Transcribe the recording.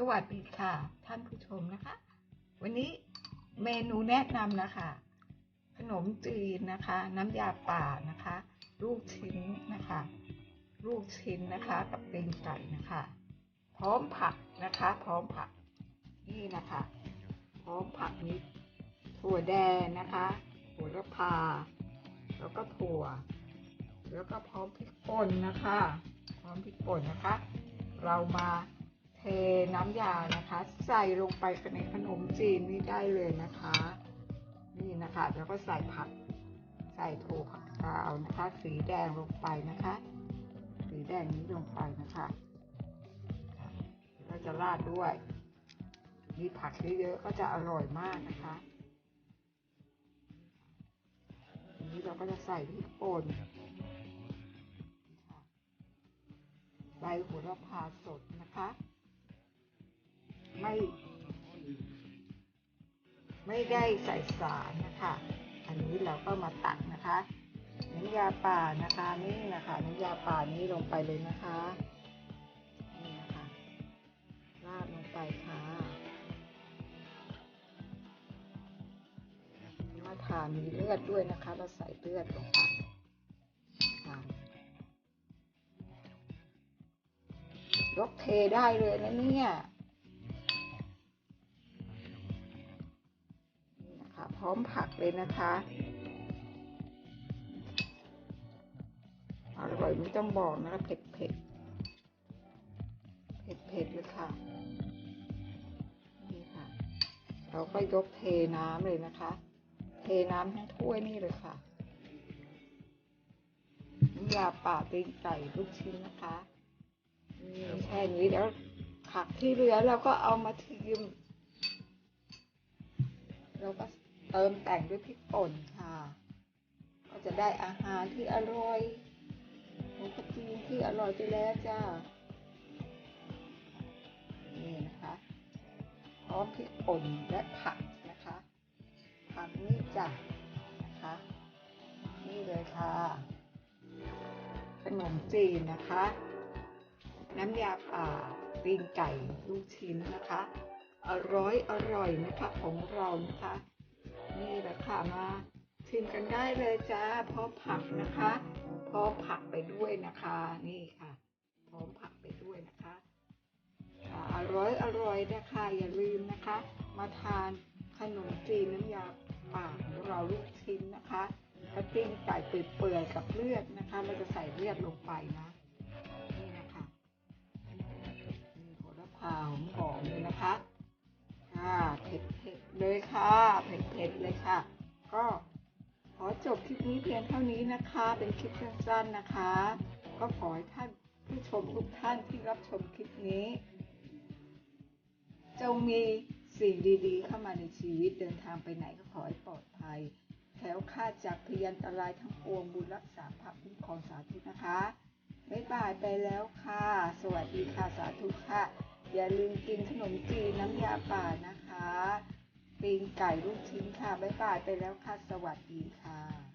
สวัสดีค่ะ ท่านผู้ชมนะคะ วันนี้เมนูแนะนำนะคะ ขนมจีนนะคะ น้ำยาป่านะคะ ลูกชิ้นนะคะ ลูกชิ้นนะคะ กับตีนไก่นะคะ พร้อมผักนะคะ พร้อมผักนี่นะคะ พร้อมผักนี้ถั่วแดงนะคะหัวละพา แล้วก็ถั่ว แล้วก็พร้อมพริกป่นนะคะ พร้อมพริกป่นนะคะ เรามา น้ำยานะคะ ใส่ลงไปในขนมจีนนี่ได้เลยนะคะ นี่นะคะแล้วก็ใส่ผัก ใส่ถั่วผักกาวนะคะ สีแดงลงไปนะคะ สีแดงนี้ลงไปนะคะแล้วจะราดด้วยมีผักเยอะๆก็จะอร่อยมากนะคะทีนี้เราก็จะใส่พริกป่นใบโหระพาสดนะคะ ไม่ไม่ได้ใส่สารนะคะ อันนี้เราก็มาตักนะคะน้ำยาป่านะคะนี่นะคะน้ำยาป่านี้ลงไปเลยนะคะนี่นะคะราดลงไปค่ะมาทานมีเลือดด้วยนะคะ เราใส่เลือดลงไปยกเทได้เลยนะเนี่ย พร้อมผักเลยนะคะอร่อยไม่ต้องบอกนะคะเผ็ดเผ็ดเผ็ดเผ็ดเลยค่ะนี่ค่ะ เราก็ยกเทน้ำเลยนะคะ เทน้ำทั้งถ้วยนี่เลยค่ะน้ำยาป่าตีนไก่ลูกชิ้นนะคะนี่แค่นี้แล้วผักที่เหลือเราก็เอามาทิมเราก็ เติมแต่งด้วยพริกป่นค่ะ ก็จะได้อาหารที่อร่อยหมูกระจีนที่อร่อยไปแล้วจ้า นี่นะคะ พร้อมพริกป่นและผักนะคะ ผักนี่จ้ะนะคะ นี่เลยค่ะ ขนมจีนนะคะ น้ำยาป่าตีนไก่ลูกชิ้นนะคะ อร่อยอร่อยนะคะของเรานะคะ นี่แหละค่ะมาชิมกันได้เลยจ้าพร้อมผักนะคะพร้อมผักไปด้วยนะคะ นี่ค่ะพร้อมผักไปด้วยนะคะค่ะอร่อยอร่อยนะคะอย่าลืมนะคะ มาทานขนมจีนน้ำยาป่าของเราลูกชิ้นนะคะกระติ้งไก่เปื่อยๆกับเลือดนะคะ เราจะใส่เลือดลงไปนะ นี่นะคะมีโหระพาหอมๆเลยนะคะ เลยค่ะเผ็ดๆเลยค่ะ ก็ขอจบคลิปนี้เพียงเท่านี้นะคะ เป็นคลิปสั้นๆนะคะ ก็ขอให้ท่านผู้ชมทุกท่านที่รับชมคลิปนี้ จงมีสิ่งดีๆ เข้ามาในชีวิตเดินทางไปไหนก็ขอให้ปลอดภัยแถวคลาดจากพยันตรายทั้งปวงบุญรักษาพระคุ้มครองสาธุนะคะบ๊ายบายไปแล้วค่ะ สวัสดีค่ะสาธุค่ะ อย่าลืมกินขนมจีนน้ำยาป่านะคะ ไก่ลูกชิ้นค่ะ บ๊ายบายไปแล้วค่ะ สวัสดีค่ะ